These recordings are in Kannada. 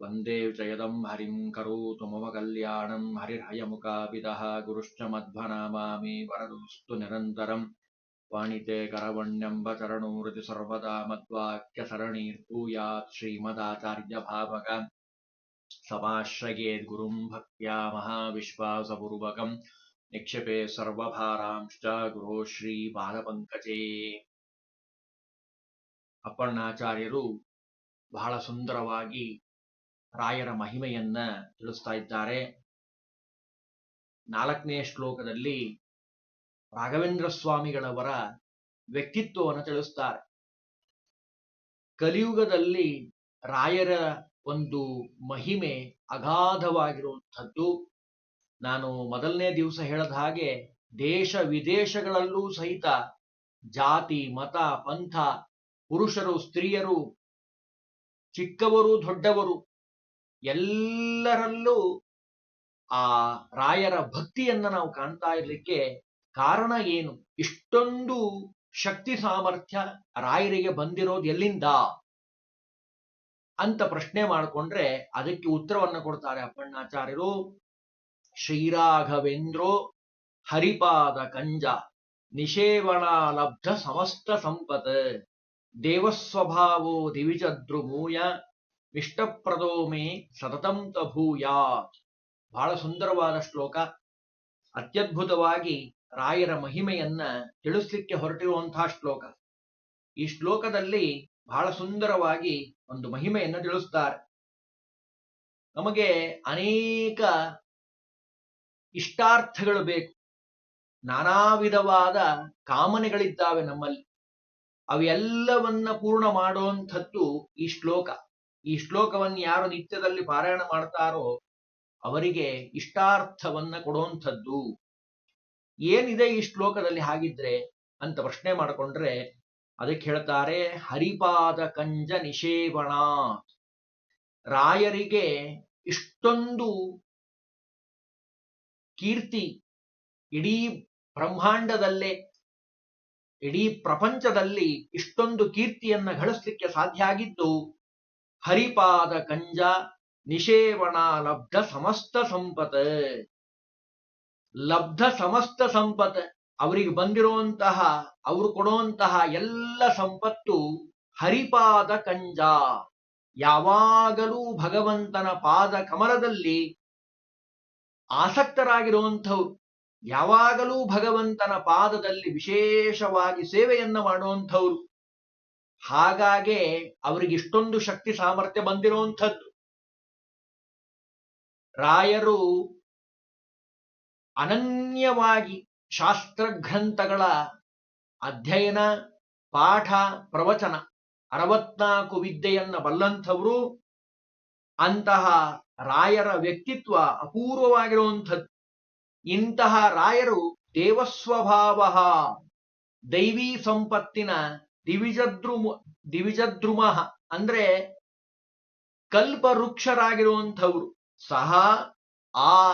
वन्दे जयदम् हरिम् करोतु मम कल्याणम् हरिर्हयमुखापितः गुरुश्च मध्वनामामि वरदोऽस्तु निरन्तरम् वाणिते करवण्यम्बचरणोरति सर्वदा मद्वाक्यसरणीर्भूयात् श्रीमदाचार्यभावक समाश्रयेद्गुरुम् भक्त्या महाविश्वासपूर्वकम् निक्षेपे सर्वभारांश्च ಗುರು ಶ್ರೀಪಾದಪಂಕಜೇ ಅಪ್ಪಣ್ಣಾಚಾರ್ಯರು ಬಹಳ ಸುಂದರವಾಗಿ ರಾಯರ ಮಹಿಮೆಯನ್ನ ತಿಳಿಸ್ತಾ ಇದ್ದಾರೆ. ನಾಲ್ಕನೇ ಶ್ಲೋಕದಲ್ಲಿ ರಾಘವೇಂದ್ರ ಸ್ವಾಮಿಗಳವರ ವ್ಯಕ್ತಿತ್ವವನ್ನು ತಿಳಿಸ್ತಾರೆ. ಕಲಿಯುಗದಲ್ಲಿ ರಾಯರ ಒಂದು ಮಹಿಮೆ ಅಗಾಧವಾಗಿರುವಂಥದ್ದು. ನಾನು ಮೊದಲನೇ ದಿವಸ ಹೇಳದ ಹಾಗೆ ದೇಶ ವಿದೇಶಗಳಲ್ಲೂ ಸಹಿತ ಜಾತಿ, ಮತ, ಪಂಥ, ಪುರುಷರು, ಸ್ತ್ರೀಯರು ಚಿಕ್ಕವರು, ದೊಡ್ಡವರು ಎಲ್ಲರಲ್ಲೂ ಆ ರಾಯರ ಭಕ್ತಿಯನ್ನ ನಾವು ಕಾಣ್ತಾ ಇರ್ಲಿಕ್ಕೆ ಕಾರಣ ಏನು? ಇಷ್ಟೊಂದು ಶಕ್ತಿ ಸಾಮರ್ಥ್ಯ ರಾಯರಿಗೆ ಬಂದಿರೋದು ಎಲ್ಲಿಂದ? ಅಂತ ಪ್ರಶ್ನೆ ಮಾಡಿಕೊಂಡ್ರೆ ಅದಕ್ಕೆ ಉತ್ತರವನ್ನು ಕೊಡ್ತಾರೆ ಅಪ್ಪಣ್ಣಾಚಾರ್ಯರು. ಶ್ರೀರಾಘವೇಂದ್ರೋ ಹರಿಪಾದ ಕಂಜ ಲಬ್ಧ ಸಮಸ್ತ ಸಂಪತ್ ದೇವಸ್ವಭಾವೋ ದಿವಿಜದ್ರುಮೂಯ ಇಷ್ಟಪ್ರದೋ ಮೇ ಸತತಂ ತಭೂಯಾತ್ ಬಹಳ ಸುಂದರವಾದ ಶ್ಲೋಕ. ಅತ್ಯದ್ಭುತವಾಗಿ ರಾಯರ ಮಹಿಮೆಯನ್ನ ತಿಳಿಸ್ಲಿಕ್ಕೆ ಹೊರಟಿರುವಂತಹ ಶ್ಲೋಕ. ಈ ಶ್ಲೋಕದಲ್ಲಿ ಬಹಳ ಸುಂದರವಾಗಿ ಒಂದು ಮಹಿಮೆಯನ್ನು ತಿಳಿಸ್ತಾರೆ. ನಮಗೆ ಅನೇಕ ಇಷ್ಟಾರ್ಥಗಳು ಬೇಕು. ನಾನಾ ವಿಧವಾದ ಕಾಮನೆಗಳಿದ್ದಾವೆ ನಮ್ಮಲ್ಲಿ. ಅವೆಲ್ಲವನ್ನ ಪೂರ್ಣ ಮಾಡುವಂಥದ್ದು ಈ ಶ್ಲೋಕ. ಈ ಶ್ಲೋಕವನ್ನು ಯಾರು ನಿತ್ಯದಲ್ಲಿ ಪಾರಾಯಣ ಮಾಡ್ತಾರೋ ಅವರಿಗೆ ಇಷ್ಟಾರ್ಥವನ್ನ ಕೊಡುವಂಥದ್ದು. ಏನಿದೆ ಈ ಶ್ಲೋಕದಲ್ಲಿ ಹಾಗಿದ್ರೆ ಅಂತ ಪ್ರಶ್ನೆ ಮಾಡಿಕೊಂಡ್ರೆ ಅದಕ್ಕೆ ಹೇಳ್ತಾರೆ, ಹರಿಪಾದ ಕಂಜ ನಿಷೇವಣ. ರಾಯರಿಗೆ ಇಷ್ಟೊಂದು ಕೀರ್ತಿ ಇಡೀ ಬ್ರಹ್ಮಾಂಡದಲ್ಲೇ, ಇಡೀ ಪ್ರಪಂಚದಲ್ಲಿ ಇಷ್ಟೊಂದು ಕೀರ್ತಿಯನ್ನ ಗಳಿಸ್ಲಿಕ್ಕೆ ಸಾಧ್ಯ ಆಗಿದ್ದು ಹರಿಪಾದ ಕಂಜ ನಿಷೇವಣ ಲಬ್ಧ ಸಮಸ್ತ ಸಂಪತ್. ಲಬ್ಧ ಸಮಸ್ತ ಸಂಪತ್. ಅವರಿಗೆ ಬಂದಿರುವಂತಹ ಅವರು ಕೊಡುವಂತಹ ಎಲ್ಲ ಸಂಪತ್ತು ಹರಿಪಾದ ಕಂಜ. ಯಾವಾಗಲೂ ಭಗವಂತನ ಪಾದ ಕಮಲದಲ್ಲಿ ಆಸಕ್ತರಾಗಿರುವಂಥವ್ರು, ಯಾವಾಗಲೂ ಭಗವಂತನ ಪಾದದಲ್ಲಿ ವಿಶೇಷವಾಗಿ ಸೇವೆಯನ್ನ ಮಾಡುವಂಥವ್ರು ಹಾಗಾಗೆ ಅವರಿಗೆ ಇಷ್ಟೊಂದು ಶಕ್ತಿ ಸಾಮರ್ಥ್ಯ ಬಂದಿರುವಂಥದ್ದು ರಾಯರು ಅನನ್ಯವಾಗಿ ಶಾಸ್ತ್ರ ಗ್ರಂಥಗಳ ಅಧ್ಯಯನ, ಪಾಠ, ಪ್ರವಚನ ಅರವತ್ನಾಲ್ಕು ವಿದ್ಯೆಯನ್ನ ಬಲ್ಲಂಥವರು ಅಂತಹ ರಾಯರ ವ್ಯಕ್ತಿತ್ವ ಅಪೂರ್ವವಾಗಿರುವಂಥದ್ದು ಇಂತಹ ರಾಯರು ದೇವಸ್ವಭಾವ ದೈವಿ ಸಂಪತ್ತಿನ ದಿವಿಜದ್ರುಮ ದಿವಿಜದ್ರುಮ ಅಂದ್ರೆ ಕಲ್ಪವೃಕ್ಷರಾಗಿರುವಂಥವ್ರು. ಸಹ, ಆ,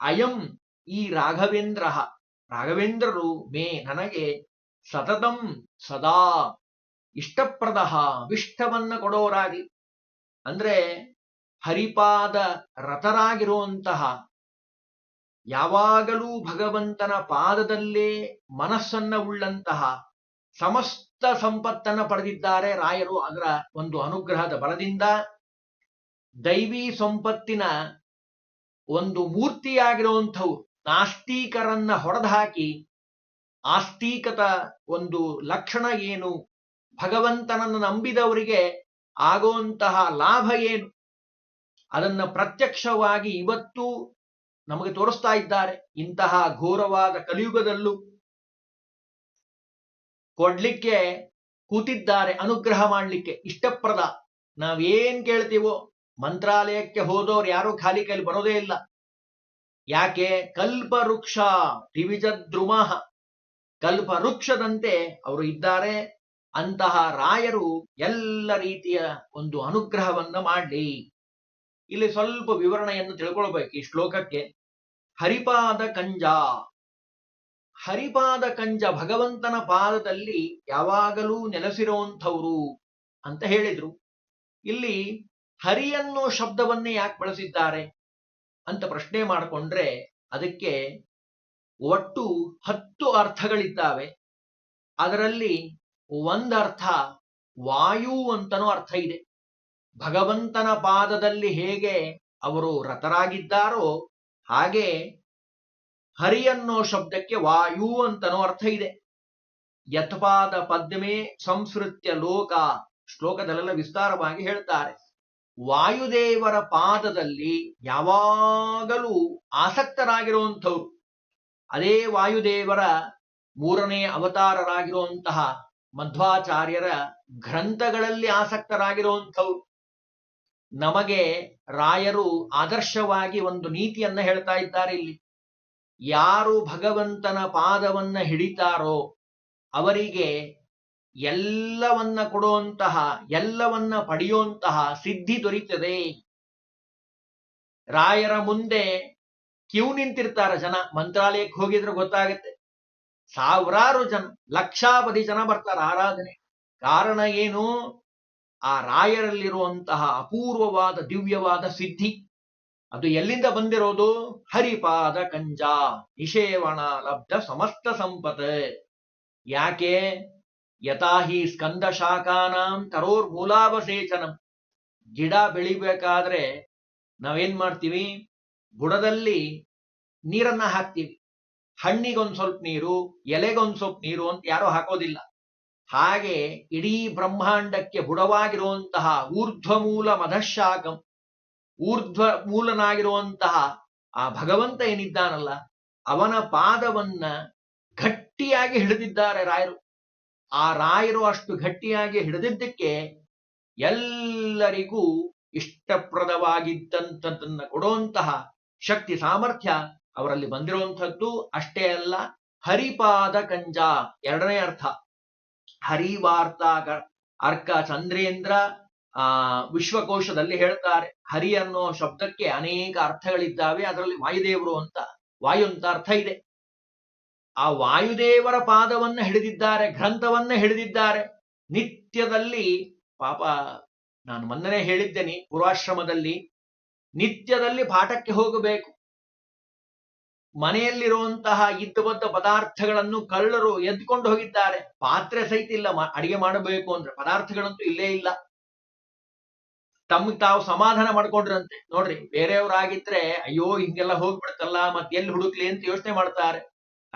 ಅಯಂ, ಈ ರಾಘವೇಂದ್ರ. ರಾಘವೇಂದ್ರರು, ಮೇ, ನನಗೆ ಸತತಂ ಸದಾ ಇಷ್ಟಪ್ರದ ವಿಷ್ಟವನ್ನ ಕೊಡೋರಾಗಿ. ಅಂದ್ರೆ ಹರಿಪಾದ ರಥರಾಗಿರುವಂತಹ ಯಾವಾಗಲೂ ಭಗವಂತನ ಪಾದದಲ್ಲೇ ಮನಸ್ಸನ್ನ ಉಳ್ಳಂತಹ ಸಮಸ್ತ ಸಂಪತ್ತನ್ನ ಪಡೆದಿದ್ದಾರೆ. ರಾಯರು ಅದರ ಒಂದು ಅನುಗ್ರಹದ ಬಲದಿಂದ ದೈವಿ ಸಂಪತ್ತಿನ ಒಂದು ಮೂರ್ತಿಯಾಗಿರುವಂಥವು ನಾಸ್ತಿಕರನ್ನ ಹೊಡೆದು ಹಾಕಿ ಆಸ್ತಿಕತ ಒಂದು ಲಕ್ಷಣ ಏನು? ಭಗವಂತನನ್ನು ನಂಬಿದವರಿಗೆ ಆಗುವಂತಹ ಲಾಭ ಏನು? ಅದನ್ನ ಪ್ರತ್ಯಕ್ಷವಾಗಿ ಇವತ್ತು ನಮಗೆ ತೋರಿಸ್ತಾ ಇದ್ದಾರೆ. ಇಂತಹ ಘೋರವಾದ ಕಲಿಯುಗದಲ್ಲೂ ಕೊಡ್ಲಿಕ್ಕೆ ಕೂತಿದ್ದಾರೆ, ಅನುಗ್ರಹ ಮಾಡಲಿಕ್ಕೆ ಇಷ್ಟಪ್ರದ. ನಾವೇನ್ ಕೇಳ್ತೀವೋ, ಮಂತ್ರಾಲಯಕ್ಕೆ ಹೋದವ್ರು ಯಾರು ಖಾಲಿ ಕೈಲಿ ಬರೋದೇ ಇಲ್ಲ. ಯಾಕೆ? ಕಲ್ಪವೃಕ್ಷ ದಿವಿಜದ್ರುಮಃ ಕಲ್ಪವೃಕ್ಷದಂತೆ ಅವರು ಇದ್ದಾರೆ. ಅಂತಹ ರಾಯರು ಎಲ್ಲ ರೀತಿಯ ಒಂದು ಅನುಗ್ರಹವನ್ನ ಮಾಡಲಿ. ಇಲ್ಲಿ ಸ್ವಲ್ಪ ವಿವರಣೆಯನ್ನು ತಿಳ್ಕೊಳ್ಬೇಕು ಈ ಶ್ಲೋಕಕ್ಕೆ. ಹರಿಪಾದ ಕಂಜ. ಹರಿಪಾದ ಕಂಜ ಭಗವಂತನ ಪಾದದಲ್ಲಿ ಯಾವಾಗಲೂ ನೆಲೆಸಿರೋಂಥವ್ರು ಅಂತ ಹೇಳಿದ್ರು. ಇಲ್ಲಿ ಹರಿ ಅನ್ನೋ ಶಬ್ದವನ್ನೇ ಯಾಕೆ ಬಳಸಿದ್ದಾರೆ ಅಂತ ಪ್ರಶ್ನೆ ಮಾಡಿಕೊಂಡ್ರೆ ಅದಕ್ಕೆ ಒಟ್ಟು ಹತ್ತು ಅರ್ಥಗಳಿದ್ದಾವೆ. ಅದರಲ್ಲಿ ಒಂದರ್ಥ ವಾಯು ಅಂತನೂ ಅರ್ಥ ಇದೆ. ಭಗವಂತನ ಪಾದದಲ್ಲಿ ಹೇಗೆ ಅವರು ರಥರಾಗಿದ್ದಾರೋ ಹಾಗೆ ಹರಿ ಅನ್ನೋ ಶಬ್ದಕ್ಕೆ ವಾಯು ಅಂತನೋ ಅರ್ಥ ಇದೆ. ಯಥಪಾದ ಪದ್ಮೆ ಸಂಸ್ಕೃತ್ಯ ಲೋಕ ಶ್ಲೋಕದಲ್ಲೆಲ್ಲ ವಿಸ್ತಾರವಾಗಿ ಹೇಳ್ತಾರೆ. ವಾಯುದೇವರ ಪಾದದಲ್ಲಿ ಯಾವಾಗಲೂ ಆಸಕ್ತರಾಗಿರುವಂಥವ್ರು. ಅದೇ ವಾಯುದೇವರ ಮೂರನೇ ಅವತಾರರಾಗಿರುವಂತಹ ಮಧ್ವಾಚಾರ್ಯರ ಗ್ರಂಥಗಳಲ್ಲಿ ಆಸಕ್ತರಾಗಿರುವಂಥವ್ರು. ನಮಗೆ ರಾಯರು ಆದರ್ಶವಾಗಿ ಒಂದು ನೀತಿಯನ್ನ ಹೇಳ್ತಾ ಇದ್ದಾರೆ ಇಲ್ಲಿ. ಯಾರು ಭಗವಂತನ ಪಾದವನ್ನ ಹಿಡಿತಾರೋ ಅವರಿಗೆ ಎಲ್ಲವನ್ನ ಕೊಡುವಂತಹ, ಎಲ್ಲವನ್ನ ಪಡೆಯುವಂತಹ ಸಿದ್ಧಿ ದೊರೀತದೆ. ರಾಯರ ಮುಂದೆ ಕ್ಯೂ ನಿಂತಿರ್ತಾರ ಜನ. ಮಂತ್ರಾಲಯಕ್ಕೆ ಹೋಗಿದ್ರೆ ಗೊತ್ತಾಗುತ್ತೆ. ಸಾವಿರಾರು ಜನ ಲಕ್ಷಾಪತಿ ಜನ ಬರ್ತಾರ ಆರಾಧನೆ. ಕಾರಣ ಏನು? ಆ ರಾಯರಲ್ಲಿರುವಂತಹ ಅಪೂರ್ವವಾದ ದಿವ್ಯವಾದ ಸಿದ್ಧಿ. ಅದು ಎಲ್ಲಿಂದ ಬಂದಿರೋದು? ಹರಿಪಾದ ಕಂಜ ನಿಷೇವಣ ಲಬ್ಧ ಸಮಸ್ತ ಸಂಪತ್. ಯಾಕೆ? ಯಥಾಹಿ ಸ್ಕಂದ ಶಾಖಾನಾಂ ತರೋರ್ ಮೂಲಾವಸೇಚನಂ ಗಿಡ ಬೆಳಿಬೇಕಾದ್ರೆ ನಾವೇನ್ ಮಾಡ್ತೀವಿ? ಬುಡದಲ್ಲಿ ನೀರನ್ನ ಹಾಕ್ತೀವಿ. ಹಣ್ಣಿಗೊಂದ್ ಸ್ವಲ್ಪ ನೀರು, ಎಲೆಗೊಂದ್ ಸ್ವಲ್ಪ ನೀರು ಅಂತ ಯಾರು ಹಾಕೋದಿಲ್ಲ. ಹಾಗೆ ಇಡೀ ಬ್ರಹ್ಮಾಂಡಕ್ಕೆ ಬುಡವಾಗಿರುವಂತಹ ಊರ್ಧ್ವ ಮೂಲ ಮಧಶಾಕಂ ಊರ್ಧ್ವ ಮೂಲನಾಗಿರುವಂತಹ ಆ ಭಗವಂತ ಏನಿದ್ದಾನಲ್ಲ, ಅವನ ಪಾದವನ್ನ ಗಟ್ಟಿಯಾಗಿ ಹಿಡಿದಿದ್ದಾರೆ ರಾಯರು. ಆ ರಾಯರು ಅಷ್ಟು ಗಟ್ಟಿಯಾಗಿ ಹಿಡಿದಿದ್ದಕ್ಕೆ ಎಲ್ಲರಿಗೂ ಇಷ್ಟಪ್ರದವಾಗಿದ್ದಂಥದ್ದನ್ನ ಕೊಡುವಂತಹ ಶಕ್ತಿ, ಸಾಮರ್ಥ್ಯ ಅವರಲ್ಲಿ ಬಂದಿರುವಂಥದ್ದು ಅಷ್ಟೇ ಅಲ್ಲ, ಹರಿಪಾದ ಕಂಜ, ಎರಡನೇ ಅರ್ಥ. ಹರಿವಾರ್ತ ಅರ್ಕ ಚಂದ್ರೇಂದ್ರ ಆ, ವಿಶ್ವಕೋಶದಲ್ಲಿ ಹೇಳ್ತಾರೆ, ಹರಿ ಅನ್ನೋ ಶಬ್ದಕ್ಕೆ ಅನೇಕ ಅರ್ಥಗಳಿದ್ದಾವೆ, ಅದರಲ್ಲಿ ವಾಯುದೇವರು ಅಂತ, ವಾಯು ಅಂತ ಅರ್ಥ ಇದೆ. ಆ ವಾಯುದೇವರ ಪಾದವನ್ನ ಹಿಡಿದಿದ್ದಾರೆ, ಗ್ರಂಥವನ್ನ ಹಿಡಿದಿದ್ದಾರೆ. ನಿತ್ಯದಲ್ಲಿ, ಪಾಪ, ನಾನು ಮೊನ್ನೆ ಹೇಳಿದ್ದೇನೆ, ಪೂರ್ವಾಶ್ರಮದಲ್ಲಿ, ನಿತ್ಯದಲ್ಲಿ ಪಾಠಕ್ಕೆ ಹೋಗಬೇಕು. ಮನೆಯಲ್ಲಿರುವಂತಹ ಇದ್ದಬದ್ದ ಪದಾರ್ಥಗಳನ್ನು ಕಳ್ಳರು ಎದ್ಕೊಂಡು ಹೋಗಿದ್ದಾರೆ. ಪಾತ್ರೆ ಸಹಿತ ಇಲ್ಲ ಅಡಿಗೆ ಮಾಡಬೇಕು ಅಂದ್ರೆ, ಪದಾರ್ಥಗಳಂತೂ ಇಲ್ಲೇ ಇಲ್ಲ. ತಮ್ಗೆ ತಾವು ಸಮಾಧಾನ ಮಾಡ್ಕೊಂಡ್ರಂತೆ. ನೋಡ್ರಿ, ಬೇರೆಯವ್ರಾಗಿದ್ರೆ, ಅಯ್ಯೋ, ಹಿಂಗೆಲ್ಲ ಹೋಗ್ಬಿಡ್ತಲ್ಲ, ಮತ್ತೆ ಎಲ್ಲಿ ಹುಡುಕ್ಲಿ ಅಂತ ಯೋಚನೆ ಮಾಡ್ತಾರೆ.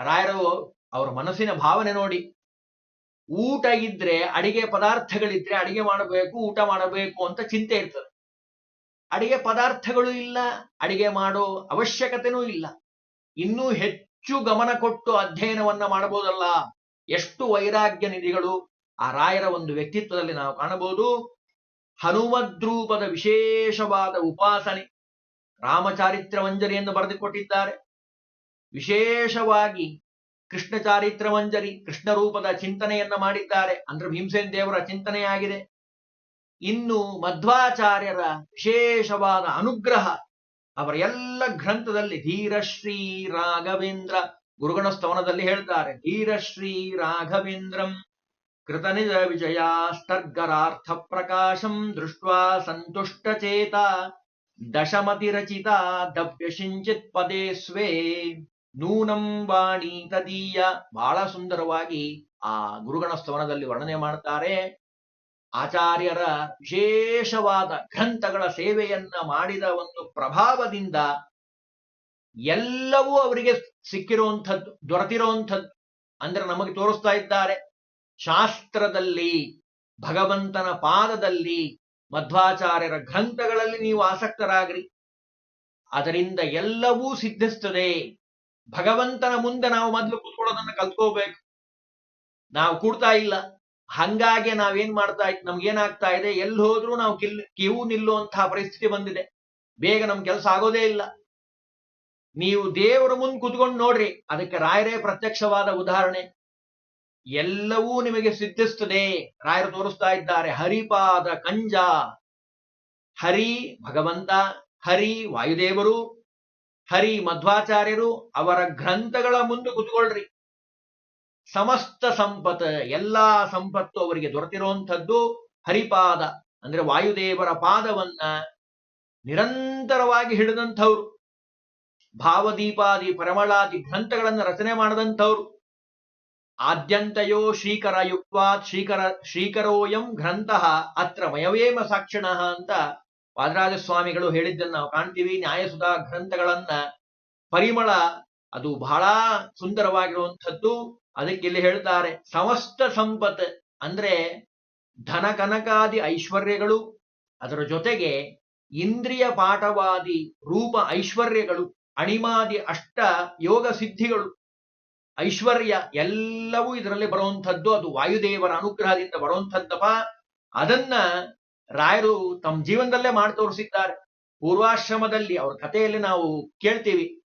ರಾಯರು ಅವ್ರ ಮನಸ್ಸಿನ ಭಾವನೆ ನೋಡಿ. ಊಟ ಇದ್ರೆ, ಅಡಿಗೆ ಪದಾರ್ಥಗಳಿದ್ರೆ ಅಡಿಗೆ ಮಾಡಬೇಕು, ಊಟ ಮಾಡಬೇಕು ಅಂತ ಚಿಂತೆ ಇರ್ತದೆ. ಅಡಿಗೆ ಪದಾರ್ಥಗಳು ಇಲ್ಲ, ಅಡಿಗೆ ಮಾಡೋ ಅವಶ್ಯಕತೆನೂ ಇಲ್ಲ. ಇನ್ನೂ ಹೆಚ್ಚು ಗಮನ ಕೊಟ್ಟು ಅಧ್ಯಯನವನ್ನ ಮಾಡಬಹುದಲ್ಲ? ಎಷ್ಟು ವೈರಾಗ್ಯ ನಿಧಿಗಳು? ಆ ರಾಯರ ಒಂದು ವ್ಯಕ್ತಿತ್ವದಲ್ಲಿ ನಾವು ಕಾಣಬಹುದು. ಹನುಮದ್ರೂಪದ ವಿಶೇಷವಾದ ಉಪಾಸನೆ ರಾಮಚಾರಿತ್ರ ಮಂಜರಿಯನ್ನು ಬರೆದುಕೊಟ್ಟಿದ್ದಾರೆ. ವಿಶೇಷವಾಗಿ ಕೃಷ್ಣ ಚಾರಿತ್ರ ಮಂಜರಿ ಕೃಷ್ಣ ರೂಪದ ಚಿಂತನೆಯನ್ನ ಮಾಡಿದ್ದಾರೆ. ಅಂದ್ರೆ ಭೀಮಸೇನ್ ದೇವರ ಚಿಂತನೆಯಾಗಿದೆ. ಇನ್ನು ಮಧ್ವಾಚಾರ್ಯರ ವಿಶೇಷವಾದ ಅನುಗ್ರಹ ಅವರ ಎಲ್ಲ ಗ್ರಂಥದಲ್ಲಿ ಧೀರಶ್ರೀ ರಾಘವೇಂದ್ರ ಗುರುಗಣ ಸ್ತವನದಲ್ಲಿ ಹೇಳ್ತಾರೆ ಧೀರಶ್ರೀ ರಾಘವೇಂದ್ರಂ. ಕೃತನಿಜ ವಿಜಯಾಸ್ತರ್ಗರಾರ್ಥ ಪ್ರಕಾಶಂ ದೃಷ್ಟ ಸಂತುಷ್ಟಚೇತ ದಶಮತಿರಚಿತ ದಶಮತಿ ರಚಿತಾ ದವ್ಯಶಿಂಚಿತ್ ಪದೇ ಸ್ವೇ ನೂನಂ ವಾಣಿ ತದೀಯ ಬಹಳ ಸುಂದರವಾಗಿ ಆ ಗುರುಗಣ ಸ್ತವನದಲ್ಲಿ ವರ್ಣನೆ ಮಾಡ್ತಾರೆ. ಆಚಾರ್ಯರ ವಿಶೇಷವಾದ ಗ್ರಂಥಗಳ ಸೇವೆಯನ್ನ ಮಾಡಿದ ಒಂದು ಪ್ರಭಾವದಿಂದ ಎಲ್ಲವೂ ಅವರಿಗೆ ಸಿಕ್ಕಿರುವಂಥದ್ದು, ದೊರೆತಿರುವಂಥದ್ದು. ಅಂದ್ರೆ ನಮಗೆ ತೋರಿಸ್ತಾ ಇದ್ದಾರೆ. ಶಾಸ್ತ್ರದಲ್ಲಿ, ಭಗವಂತನ ಪಾದದಲ್ಲಿ ಮಧ್ವಾಚಾರ್ಯರ ಗ್ರಂಥಗಳಲ್ಲಿ ನೀವು ಆಸಕ್ತರಾಗ್ರಿ. ಅದರಿಂದ ಎಲ್ಲವೂ ಸಿದ್ಧಿಸ್ತದೆ. ಭಗವಂತನ ಮುಂದೆ ನಾವು ಮೊದಲು ಕೂತ್ಕೊಳ್ಳೋದನ್ನ ಕಲ್ತ್ಕೋಬೇಕು. ನಾವು ಕೂಡ್ತಾ ಇಲ್ಲ. ಹಂಗಾಗಿ ನಾವೇನ್ ಮಾಡ್ತಾ ಇತ್ತು ನಮ್ಗೇನಾಗ್ತಾ ಇದೆ ಎಲ್ಲಿ ಹೋದ್ರೂ ನಾವು ಕಿಲ್ ಕಿವು ನಿಲ್ಲುವಂತಹ ಪರಿಸ್ಥಿತಿ ಬಂದಿದೆ. ಬೇಗ ನಮ್ ಕೆಲಸ ಆಗೋದೇ ಇಲ್ಲ. ನೀವು ದೇವರ ಮುಂದೆ ಕುತ್ಕೊಂಡು ನೋಡ್ರಿ. ಅದಕ್ಕೆ ರಾಯರೇ ಪ್ರತ್ಯಕ್ಷವಾದ ಉದಾಹರಣೆ. ಎಲ್ಲವೂ ನಿಮಗೆ ಸಿದ್ಧಿಸ್ತದೆ ರಾಯರು ತೋರಿಸ್ತಾ ಇದ್ದಾರೆ, ಹರಿಪಾದ ಕಂಜ, ಹರಿ ಭಗವಂತ, ಹರಿ ವಾಯುದೇವರು, ಹರಿ ಮಧ್ವಾಚಾರ್ಯರು, ಅವರ ಗ್ರಂಥಗಳ ಮುಂದೆ ಕುತ್ಕೊಳ್ರಿ. ಸಮಸ್ತ ಸಂಪತ್ ಎಲ್ಲಾ ಸಂಪತ್ತು ಅವರಿಗೆ ದೊರೆತಿರುವಂಥದ್ದು ಹರಿಪಾದ, ಅಂದ್ರೆ ವಾಯುದೇವರ ಪಾದವನ್ನ ನಿರಂತರವಾಗಿ ಹಿಡಿದಂಥವ್ರು. ಭಾವದೀಪಾದಿ, ಪರಮಳಾದಿ ಗ್ರಂಥಗಳನ್ನು ರಚನೆ ಮಾಡದಂಥವ್ರು. ಆದ್ಯಂತಯೋ ಶ್ರೀಕರ ಯುಕ್ವಾತ್ ಶ್ರೀಕರ ಶ್ರೀಕರೋಯಂ ಗ್ರಂಥ ಅತ್ರ ವಯವೇಮ ಸಾಕ್ಷಿಣಃ ಅಂತ ವಾದರಾಜ ಸ್ವಾಮಿಗಳು ಹೇಳಿದ್ದನ್ನು ನಾವು ಕಾಣ್ತೀವಿ. ನ್ಯಾಯಸುಧಾ ಗ್ರಂಥಗಳನ್ನ ಪರಿಮಳ ಅದು ಬಹಳ ಸುಂದರವಾಗಿರುವಂಥದ್ದು. ಅದಕ್ಕೆ ಇಲ್ಲಿ ಹೇಳ್ತಾರೆ, ಸಮಸ್ತ ಸಂಪತ್ ಅಂದ್ರೆ ಧನ ಕನಕಾದಿ ಐಶ್ವರ್ಯಗಳು, ಅದರ ಜೊತೆಗೆ ಇಂದ್ರಿಯ ಪಾಠವಾದಿ ರೂಪ ಐಶ್ವರ್ಯಗಳು, ಅಣಿಮಾದಿ ಅಷ್ಟ ಯೋಗ ಸಿದ್ಧಿಗಳು. ಐಶ್ವರ್ಯ ಎಲ್ಲವೂ ಇದರಲ್ಲಿ ಬರುವಂಥದ್ದು, ಅದು ವಾಯುದೇವರ ಅನುಗ್ರಹದಿಂದ ಬರುವಂಥದ್ದಪ್ಪ. ಅದನ್ನ ರಾಯರು ತಮ್ಮ ಜೀವನದಲ್ಲೇ ಮಾಡಿ ತೋರಿಸಿದ್ದಾರೆ. ಪೂರ್ವಾಶ್ರಮದಲ್ಲಿ ಅವ್ರ ಕಥೆಯಲ್ಲಿ ನಾವು ಕೇಳ್ತೀವಿ.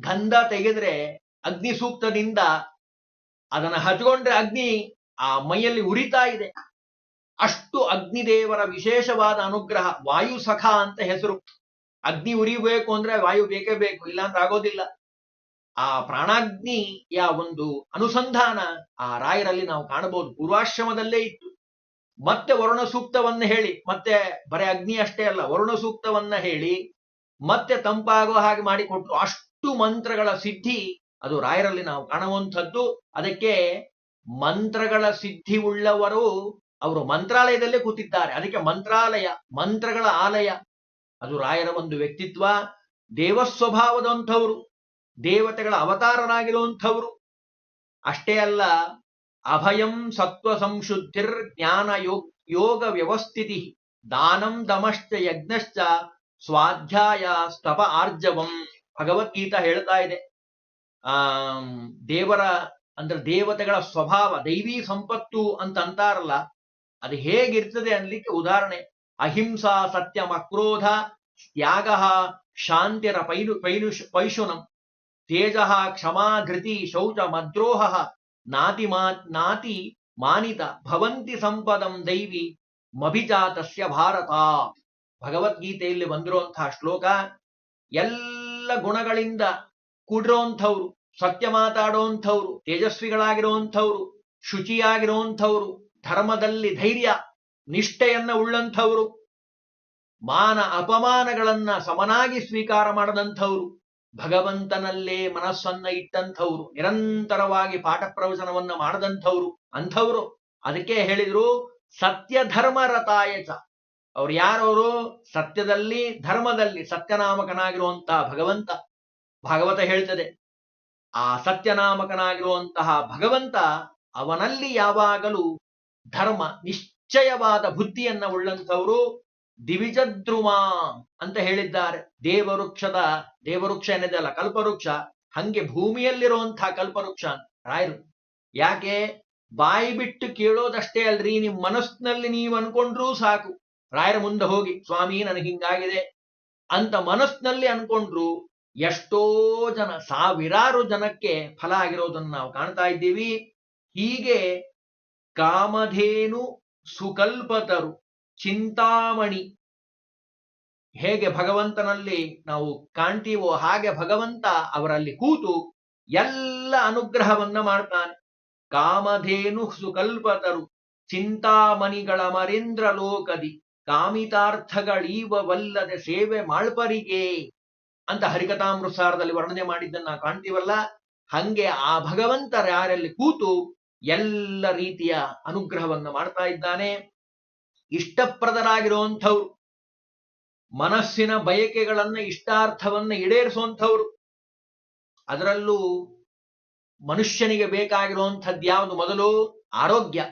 ಗಂಧ ತೆಗೆದ್ರೆ ಅಗ್ನಿ ಸೂಕ್ತದಿಂದ ಅದನ್ನ ಹಚ್ಕೊಂಡ್ರೆ ಅಗ್ನಿ ಆ ಮೈಯಲ್ಲಿ ಉರಿತಾ ಇದೆ. ಅಷ್ಟು ಅಗ್ನಿದೇವರ ವಿಶೇಷವಾದ ಅನುಗ್ರಹ, ವಾಯು ಸಖ ಅಂತ ಹೆಸರು. ಅಗ್ನಿ ಉರಿಬೇಕು ಅಂದ್ರೆ ವಾಯು ಬೇಕೇ ಬೇಕು, ಇಲ್ಲಾಂದ್ರೆ ಆಗೋದಿಲ್ಲ. ಆ ಪ್ರಾಣಾಗ್ನಿಯ ಒಂದು ಅನುಸಂಧಾನ ಆ ರಾಯರಲ್ಲಿ ನಾವು ಕಾಣಬಹುದು. ಪೂರ್ವಾಶ್ರಮದಲ್ಲೇ ಇತ್ತು. ಮತ್ತೆ ವರುಣ ಸೂಕ್ತವನ್ನ ಹೇಳಿ, ಮತ್ತೆ ಬರೇ ಅಗ್ನಿ ಅಷ್ಟೇ ಅಲ್ಲ, ವರುಣ ಸೂಕ್ತವನ್ನ ಹೇಳಿ, ಮತ್ತೆ ತಂಪಾಗುವ ಹಾಗೆ ಮಾಡಿಕೊಟ್ಟು ಅಷ್ಟು ಮಂತ್ರಗಳ ಸಿದ್ಧಿ ಅದು ರಾಯರಲ್ಲಿ ನಾವು ಕಾಣುವಂಥದ್ದು. ಅದಕ್ಕೆ ಮಂತ್ರಗಳ ಸಿದ್ಧಿ ಉಳ್ಳವರು ಅವರು ಮಂತ್ರಾಲಯದಲ್ಲೇ ಕೂತಿದ್ದಾರೆ. ಅದಕ್ಕೆ ಮಂತ್ರಾಲಯ, ಮಂತ್ರಗಳ ಆಲಯ. ಅದು ರಾಯರ ಒಂದು ವ್ಯಕ್ತಿತ್ವ. ದೇವಸ್ವಭಾವದಂಥವ್ರು. ದೇವತೆಗಳ ಅವತಾರನಾಗಿರುವಂಥವ್ರು ಅಷ್ಟೇ ಅಲ್ಲ, ಅಭಯಂ ಸತ್ವ ಸಂಶುದ್ಧಿರ್ ಜ್ಞಾನ ಯೋಗ ಯೋಗ ವ್ಯವಸ್ಥಿತಿ ದಾನಂ ದಮಶ್ಚ ಯಜ್ಞಶ್ಚ ಸ್ವಾಧ್ಯಾಯ ಸ್ತಪ ಆರ್ಜವಂ ಭಗವದ್ಗೀತಾ ಹೇಳ್ತಾ ಇದೆ. ಆ ದೇವರ ಅಂದ್ರೆ ದೇವತೆಗಳ ಸ್ವಭಾವ, ದೈವಿ ಸಂಪತ್ತು ಅಂತ ಅಂತಾರಲ್ಲ, ಅದು ಹೇಗಿರ್ತದೆ ಅನ್ಲಿಕ್ಕೆ ಉದಾಹರಣೆ. ಅಹಿಂಸಾ ಸತ್ಯಮಕ್ರೋಧ ತ್ಯಾಗ ಶಾಂತಿರ ಪೈನು ಪೈಲು, ಪೈಶುನಂ. ತೇಜ ಕ್ಷಮಾ ಧೃತಿ ಶೌಚ ಮದ್ರೋಹ ನಾತಿ ಮಾ, ನಾತಿ ಮಾನಿತ ಭವಂತಿ ಸಂಪದಂ ದೈವಿ ಮಭಿಜಾತಸ್ಯ ಭಾರತ. ಭಗವದ್ಗೀತೆಯಲ್ಲಿ ಬಂದಿರುವಂತಹ ಶ್ಲೋಕ, ಎಲ್ಲ ಗುಣಗಳಿಂದ ಕೂಡಿರೋಂಥವ್ರು, ಸತ್ಯ ಮಾತಾಡೋಂಥವ್ರು ತೇಜಸ್ವಿಗಳಾಗಿರುವಂಥವ್ರು ಶುಚಿಯಾಗಿರುವಂಥವ್ರು ಧರ್ಮದಲ್ಲಿ ಧೈರ್ಯ, ನಿಷ್ಠೆಯನ್ನ ಉಳ್ಳಂಥವ್ರು, ಮಾನ ಅಪಮಾನಗಳನ್ನ ಸಮನಾಗಿ ಸ್ವೀಕಾರ ಮಾಡದಂಥವ್ರು ಭಗವಂತನಲ್ಲೇ ಮನಸ್ಸನ್ನ ಇಟ್ಟಂಥವ್ರು, ನಿರಂತರವಾಗಿ ಪಾಠ ಪ್ರವಚನವನ್ನ ಮಾಡದಂಥವ್ರು ಅಂಥವ್ರು. ಅದಕ್ಕೆ ಹೇಳಿದ್ರು ಸತ್ಯ ಧರ್ಮ ರತಾಯಚ ಅವ್ರು ಯಾರವರು? ಸತ್ಯದಲ್ಲಿ, ಧರ್ಮದಲ್ಲಿ ಸತ್ಯನಾಮಕನಾಗಿರುವಂತಹ ಭಗವಂತ. ಭಾಗವತ ಹೇಳ್ತದೆ. ಆ ಸತ್ಯನಾಮಕನಾಗಿರುವಂತಹ ಭಗವಂತ ಅವನಲ್ಲಿ ಯಾವಾಗಲೂ ಧರ್ಮ, ನಿಶ್ಚಯವಾದ ಬುದ್ಧಿಯನ್ನ ಉಳ್ಳಂಥವರು. ದಿವಿಜದ್ರುಮ ಅಂತ ಹೇಳಿದ್ದಾರೆ. ದೇವವೃಕ್ಷದ, ದೇವವೃಕ್ಷ ಏನಿದೆಯಲ್ಲ ಕಲ್ಪವೃಕ್ಷ. ಹಂಗೆ ಭೂಮಿಯಲ್ಲಿರುವಂತಹ ಕಲ್ಪವೃಕ್ಷ ರಾಯರು. ಯಾಕೆ? ಬಾಯಿ ಬಿಟ್ಟು ಕೇಳೋದಷ್ಟೇ ಅಲ್ರಿ, ನಿಮ್ ಮನಸ್ಸಿನಲ್ಲಿ ನೀವು ಅನ್ಕೊಂಡ್ರೂ ಸಾಕು. ರಾಯರ ಮುಂದೆ ಹೋಗಿ, ಸ್ವಾಮಿ, ನನಗೆ ಹಿಂಗಾಗಿದೆ ಅಂತ ಮನಸ್ಸಿನಲ್ಲಿ ಅನ್ಕೊಂಡ್ರು ಎಷ್ಟೋ ಜನ, ಸಾವಿರಾರು ಜನಕ್ಕೆ ಫಲ ಆಗಿರೋದನ್ನ ನಾವು ಕಾಣ್ತಾ ಇದ್ದೀವಿ. ಹೀಗೆ ಕಾಮಧೇನು ಸುಕಲ್ಪತರು. ಚಿಂತಾಮಣಿ. ಹೇಗೆ ಭಗವಂತನಲ್ಲಿ ನಾವು ಕಾಣ್ತೀವೋ ಹಾಗೆ ಭಗವಂತ ಅವರಲ್ಲಿ ಕೂತು ಎಲ್ಲ ಅನುಗ್ರಹವನ್ನ ಮಾಡ್ತಾನೆ. ಕಾಮಧೇನು ಸುಕಲ್ಪತರು, ಚಿಂತಾಮಣಿಗಳ ಮರೇಂದ್ರ ಲೋಕದಿ, ಕಾಮಿತಾರ್ಥಗಳೀವವಲ್ಲದೆ ಸೇವೆ ಮಾಳ್ಪರಿಗೆ ಅಂತ ಹರಿಕಥಾಮೃತಸಾರದಲ್ಲಿ ವರ್ಣನೆ ಮಾಡಿದ್ದನ್ನ ಕಾಣ್ತೀವಲ್ಲ? ಹಂಗೆ ಆ ಭಗವಂತರ ಯಾರಲ್ಲಿ ಕೂತು ಎಲ್ಲ ರೀತಿಯ ಅನುಗ್ರಹವನ್ನ ಮಾಡ್ತಾ ಇದ್ದಾನೆ. ಇಷ್ಟಪ್ರದರಾಗಿರುವಂಥವ್ರು. ಮನಸ್ಸಿನ ಬಯಕೆಗಳನ್ನ, ಇಷ್ಟಾರ್ಥವನ್ನ ಈಡೇರಿಸುವಂಥವ್ರು. ಅದರಲ್ಲೂ ಮನುಷ್ಯನಿಗೆ ಬೇಕಾಗಿರುವಂಥದ್ದು ಯಾವುದು? ಮೊದಲು ಆರೋಗ್ಯ,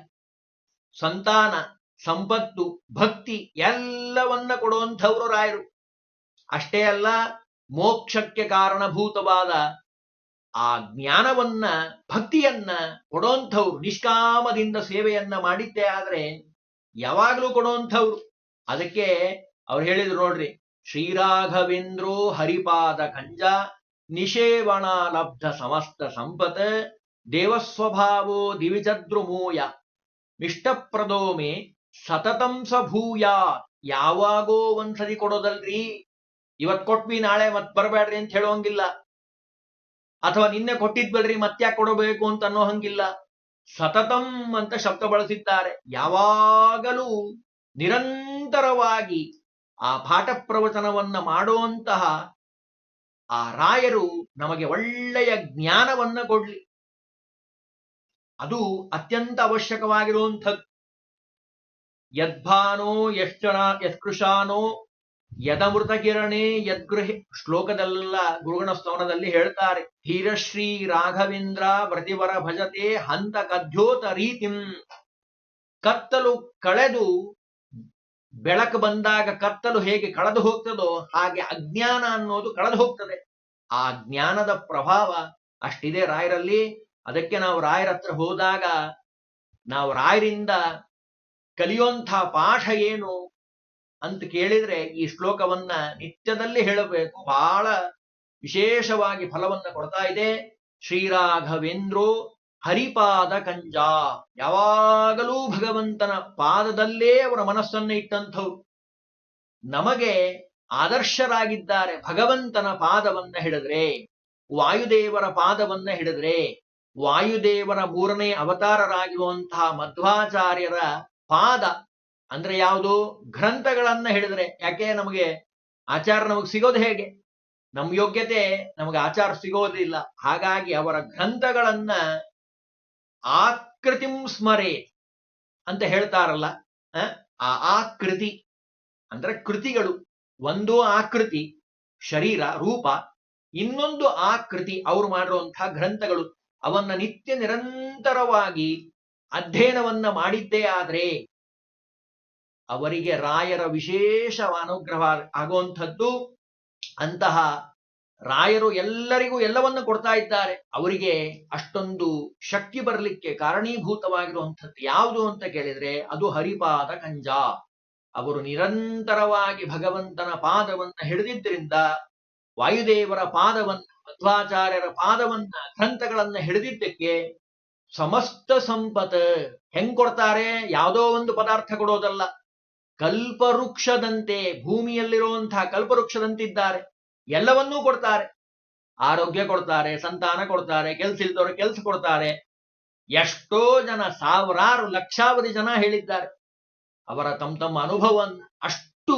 ಸಂತಾನ, ಸಂಪತ್ತು, ಭಕ್ತಿ ಎಲ್ಲವನ್ನ ಕೊಡುವಂಥವ್ರು ರಾಯರು ಅಷ್ಟೇ ಅಲ್ಲ, ಮೋಕ್ಷಕ್ಕೆ ಕಾರಣಭೂತವಾದ ಆ ಜ್ಞಾನವನ್ನ, ಭಕ್ತಿಯನ್ನ ಕೊಡೋಂಥವ್ರು ನಿಷ್ಕಾಮದಿಂದ ಸೇವೆಯನ್ನ ಮಾಡಿದ್ದೇ ಆದ್ರೆ ಯಾವಾಗಲೂ ಕೊಡುವಂಥವ್ರು. ಅದಕ್ಕೆ ಅವ್ರು ಹೇಳಿದ್ರು ನೋಡ್ರಿ, ಶ್ರೀರಾಘವೇಂದ್ರೋ ಹರಿಪಾದ ಕಂಜ ನಿಷೇವಣ ಲಬ್ಧ ಸಮಸ್ತ ಸಂಪತ್, ದೇವಸ್ವಭಾವೋ ದಿವಿಚದ್ರುಮೂಯ ಮಿಷ್ಟಪ್ರದೋಮೆ ಸತತಂ ಸ ಭೂಯ ಯಾವಾಗೋ ಒಂದ್ಸರಿ ಕೊಡೋದಲ್ರಿ. ಇವತ್ ಕೊಟ್ವಿ, ನಾಳೆ ಮತ್ ಬರಬೇಡ್ರಿ ಅಂತ ಹೇಳೋಂಗಿಲ್ಲ. ಅಥವಾ ನಿನ್ನೆ ಕೊಟ್ಟಿದ್ವಲ್ರಿ, ಮತ್ತ್ಯಾಕ್ ಕೊಡಬೇಕು ಅಂತ ಅನ್ನೋ ಹಂಗಿಲ್ಲ. ಸತತಂ ಅಂತ ಶಬ್ದ ಬಳಸಿದ್ದಾರೆ. ಯಾವಾಗಲೂ ನಿರಂತರವಾಗಿ ಆ ಪಾಠ ಪ್ರವಚನವನ್ನ ಮಾಡುವಂತಹ ಆ ರಾಯರು ನಮಗೆ ಒಳ್ಳೆಯ ಜ್ಞಾನವನ್ನ ಕೊಡ್ಲಿ. ಅದು ಅತ್ಯಂತ ಅವಶ್ಯಕವಾಗಿರುವಂಥದ್ದು. ಯದ್ಭಾನೋ ಯಶ್ಚನ ಯತ್ಕೃಶಾನೋ ಯದಮೃತ ಕಿರಣೇ ಯದ್ಗೃಹಿ ಶ್ಲೋಕದಲ್ಲ ಗುರುಗಣ ಸ್ತವನದಲ್ಲಿ ಹೇಳ್ತಾರೆ. ಧೀರಶ್ರೀ ರಾಘವೇಂದ್ರ ಪ್ರತಿವರ ಭಜತೆ ಹಂತ ಕದ್ಯೋತ ರೀತಿಂ. ಕತ್ತಲು ಕಳೆದು ಬೆಳಕು ಬಂದಾಗ ಕತ್ತಲು ಹೇಗೆ ಕಳೆದು ಹೋಗ್ತದೋ ಹಾಗೆ ಅಜ್ಞಾನ ಅನ್ನೋದು ಕಳೆದು ಹೋಗ್ತದೆ. ಆ ಜ್ಞಾನದ ಪ್ರಭಾವ ಅಷ್ಟಿದೆ ರಾಯರಲ್ಲಿ. ಅದಕ್ಕೆ ನಾವು ರಾಯರ ಹತ್ರ ಹೋದಾಗ ನಾವು ರಾಯರಿಂದ ಕಲಿಯುವಂಥ ಪಾಠ ಏನು? ಅಂತ ಕೇಳಿದ್ರೆ ಈ ಶ್ಲೋಕವನ್ನ ನಿತ್ಯದಲ್ಲಿ ಹೇಳಬೇಕು. ಬಹಳ ವಿಶೇಷವಾಗಿ ಫಲವನ್ನ ಕೊಡ್ತಾ ಇದೆ. ಶ್ರೀರಾಘವೇಂದ್ರೋ ಹರಿಪಾದ ಕಂಜ. ಯಾವಾಗಲೂ ಭಗವಂತನ ಪಾದದಲ್ಲೇ ಅವರ ಮನಸ್ಸನ್ನ ಇಟ್ಟಂಥವ್ರು ನಮಗೆ ಆದರ್ಶರಾಗಿದ್ದಾರೆ ಭಗವಂತನ ಪಾದವನ್ನ ಹಿಡಿದ್ರೆ, ವಾಯುದೇವರ ಪಾದವನ್ನ ಹಿಡಿದ್ರೆ, ವಾಯುದೇವರ ಮೂರನೇ ಅವತಾರರಾಗಿರುವಂತಹ ಮಧ್ವಾಚಾರ್ಯರ ಪಾದ ಅಂದ್ರೆ ಯಾವುದು? ಗ್ರಂಥಗಳನ್ನ ಹೇಳಿದ್ರೆ. ಯಾಕೆ? ನಮಗೆ ಆಚಾರ ನಮಗೆ ಸಿಗೋದು ಹೇಗೆ? ನಮ್ ಯೋಗ್ಯತೆ ನಮಗೆ ಆಚಾರ ಸಿಗೋದಿಲ್ಲ ಹಾಗಾಗಿ ಅವರ ಗ್ರಂಥಗಳನ್ನ ಆಕೃತಿಂ ಸ್ಮರೆ ಅಂತ ಹೇಳ್ತಾರಲ್ಲ ಆ ಆಕೃತಿ ಅಂದ್ರೆ ಕೃತಿಗಳು. ಒಂದು ಆಕೃತಿ, ಶರೀರ, ರೂಪ, ಇನ್ನೊಂದು ಆಕೃತಿ ಅವರು ಮಾಡಿರುವಂತಹ ಗ್ರಂಥಗಳು. ಅವನ್ನ ನಿತ್ಯ ನಿರಂತರವಾಗಿ ಅಧ್ಯಯನವನ್ನ ಮಾಡಿದ್ದೇ ಆದ್ರೆ ಅವರಿಗೆ ರಾಯರ ವಿಶೇಷ ಅನುಗ್ರಹ ಆಗುವಂಥದ್ದು ಅಂತಹ ರಾಯರು ಎಲ್ಲರಿಗೂ ಎಲ್ಲವನ್ನು ಕೊಡ್ತಾ ಇದ್ದಾರೆ. ಅವರಿಗೆ ಅಷ್ಟೊಂದು ಶಕ್ತಿ ಬರಲಿಕ್ಕೆ ಕಾರಣೀಭೂತವಾಗಿರುವಂಥದ್ದು ಯಾವುದು ಅಂತ ಕೇಳಿದ್ರೆ ಅದು ಹರಿಪಾದ ಕಂಜ. ಅವರು ನಿರಂತರವಾಗಿ ಭಗವಂತನ ಪಾದವನ್ನ ಹಿಡಿದಿದ್ದರಿಂದ ವಾಯುದೇವರ ಪಾದವನ್ನ, ಮಧ್ವಾಚಾರ್ಯರ ಪಾದವನ್ನ, ಗ್ರಂಥಗಳನ್ನ ಹಿಡಿದಿದ್ದಕ್ಕೆ ಸಮಸ್ತ ಸಂಪತ್ ಹೆಂಗ್ ಕೊಡ್ತಾರೆ? ಯಾವುದೋ ಒಂದು ಪದಾರ್ಥ ಕೊಡೋದಲ್ಲ. ಕಲ್ಪವೃಕ್ಷದಂತೆ ಭೂಮಿಯಲ್ಲಿರುವಂತಹ ಕಲ್ಪವೃಕ್ಷದಂತಿದ್ದಾರೆ. ಎಲ್ಲವನ್ನೂ ಕೊಡ್ತಾರೆ. ಆರೋಗ್ಯ ಕೊಡ್ತಾರೆ, ಸಂತಾನ ಕೊಡ್ತಾರೆ, ಕೆಲಸ ಇಲ್ದವರು ಕೆಲಸ ಕೊಡ್ತಾರೆ. ಎಷ್ಟೋ ಜನ, ಸಾವಿರಾರು, ಲಕ್ಷಾವಧಿ ಜನ ಹೇಳಿದ್ದಾರೆ. ಅವರ ತಮ್ಮ ತಮ್ಮ ಅನುಭವ ಅಷ್ಟು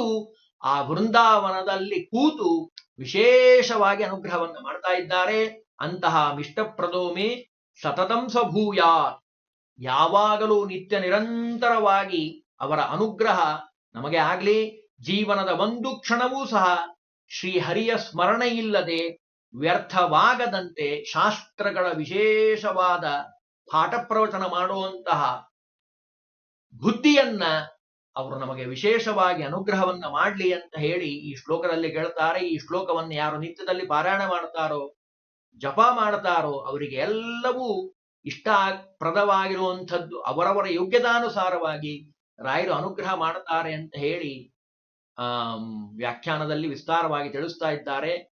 ಆ ವೃಂದಾವನದಲ್ಲಿ ಕೂತು ವಿಶೇಷವಾಗಿ ಅನುಗ್ರಹವನ್ನು ಮಾಡ್ತಾ ಇದ್ದಾರೆ. ಅಂತಹ ಮಿಷ್ಟಪ್ರದೋಮಿ ಸತತಂ ಸಭೂಯ ಯಾವಾಗಲೂ ನಿತ್ಯ ನಿರಂತರವಾಗಿ ಅವರ ಅನುಗ್ರಹ ನಮಗೆ ಆಗ್ಲಿ ಜೀವನದ ಒಂದು ಕ್ಷಣವೂ ಸಹ ಶ್ರೀಹರಿಯ ಸ್ಮರಣೆ ಇಲ್ಲದೆ ವ್ಯರ್ಥವಾಗದಂತೆ ಶಾಸ್ತ್ರಗಳ ವಿಶೇಷವಾದ ಪಾಠ ಪ್ರವಚನ ಮಾಡುವಂತಹ ಬುದ್ಧಿಯನ್ನ ಅವರು ನಮಗೆ ವಿಶೇಷವಾಗಿ ಅನುಗ್ರಹವನ್ನ ಮಾಡಲಿ ಅಂತ ಹೇಳಿ ಈ ಶ್ಲೋಕದಲ್ಲಿ ಕೇಳ್ತಾರೆ. ಈ ಶ್ಲೋಕವನ್ನು ಯಾರು ನಿತ್ಯದಲ್ಲಿ ಪಾರಾಯಣ ಮಾಡ್ತಾರೋ ಜಪ ಮಾಡ್ತಾರೋ ಅವರಿಗೆ ಎಲ್ಲವೂ ಇಷ್ಟ ಪ್ರದವಾಗಿರುವಂಥದ್ದು ಅವರವರ ಯೋಗ್ಯತಾನುಸಾರವಾಗಿ ರಾಯರು ಅನುಗ್ರಹ ಮಾಡುತ್ತಾರೆ ಅಂತ ಹೇಳಿ ಆ ವ್ಯಾಖ್ಯಾನದಲ್ಲಿ ವಿಸ್ತಾರವಾಗಿ ತಿಳಿಸ್ತಾ ಇದ್ದಾರೆ.